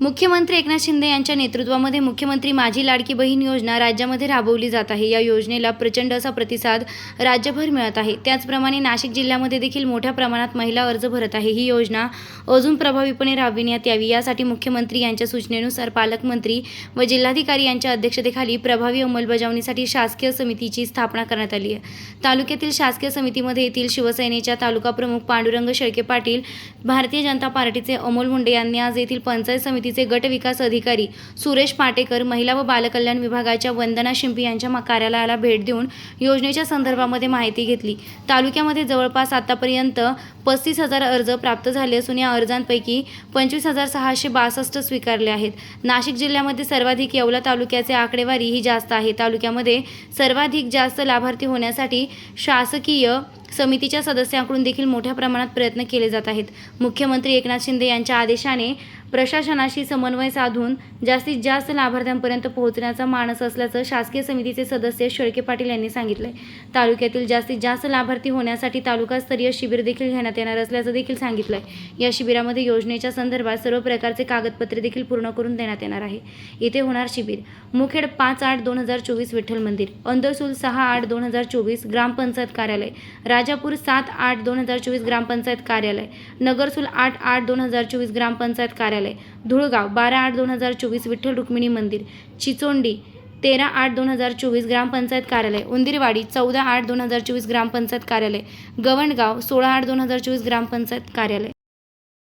मुख्यमंत्री एकनाथ शिंदे यांच्या नेतृत्वामध्ये मुख्यमंत्री माझी लाडकी बहीण योजना राज्यामध्ये राबवली जात आहे. या योजनेला प्रचंड असा प्रतिसाद राज्यभर मिळत आहे. त्याचप्रमाणे नाशिक जिल्ह्यामध्ये देखील मोठ्या प्रमाणात महिला अर्ज भरत आहे. ही योजना अजून प्रभावीपणे राबविण्यात यावी यासाठी मुख्यमंत्री यांच्या सूचनेनुसार पालकमंत्री व जिल्हाधिकारी यांच्या अध्यक्षतेखाली प्रभावी अंमलबजावणीसाठी शासकीय समितीची स्थापना करण्यात आली आहे. तालुक्यातील शासकीय समितीमध्ये येथील शिवसेनेच्या तालुका प्रमुख पांडुरंग शेळके पाटील भारतीय जनता पार्टीचे अमोल मुंडे यांनी आज येथील पंचायत समिती समितीचे गट विकास अधिकारी सुरेश पाटेकर महिला व बालकल्याण विभागाच्या वंदना शिंपी यांच्या कार्यालयाला भेट देऊन योजनेच्या संदर्भामध्ये माहिती घेतली. तालुक्यामध्ये जवळपास आतापर्यंत पस्तीस हजार अर्ज प्राप्त झाले असून या अर्जांपैकी पंचवीस हजार सहाशे बासष्ट स्वीकारले आहेत. नाशिक जिल्ह्यामध्ये सर्वाधिक येवला तालुक्याचे आकडेवारी ही जास्त आहे. तालुक्यामध्ये सर्वाधिक जास्त लाभार्थी होण्यासाठी शासकीय समितीच्या सदस्यांकडून देखील मोठ्या प्रमाणात प्रयत्न केले जात आहेत. मुख्यमंत्री एकनाथ शिंदे यांच्या आदेशाने प्रशासनाशी समन्वय साधून जास्तीत जास्त लाभार्थ्यांपर्यंत पोहोचण्याचा मानस असल्याचं शासकीय समितीचे सदस्य शेळके पाटील यांनी सांगितलंय. तालुक्यातील जास्तीत जास्त लाभार्थी होण्यासाठी तालुकास्तरीय शिबिर देखील घेण्यात येणार असल्याचं देखील सांगितलंय. या शिबिरामध्ये योजनेच्या संदर्भात सर्व प्रकारचे कागदपत्रे देखील पूर्ण करून देण्यात येणार आहे. येथे होणार शिबिर. मुखेड पाच आठ दोन हजार चोवीस विठ्ठल मंदिर अंदरसूल सहा आठ दोन हजार चोवीस ग्रामपंचायत कार्यालय राजापूर सात आठ दोन हजार चोवीस ग्रामपंचायत कार्यालय नगरसूल आठ आठ दोन हजार चोवीस ग्रामपंचायत कार्यालय धुळगाव बारा आठ दोन हजार चोवीस विठ्ठल रुक्मिणी मंदिर. चिचोंडी तेरा आठ दोन हजार चोवीस ग्रामपंचायत कार्यालय. उंदीरवाडी चौदा आठ दोन हजार चोवीस ग्रामपंचायत कार्यालय. गवंडगाव सोळा आठ दोन हजार चोवीस ग्रामपंचायत कार्यालय.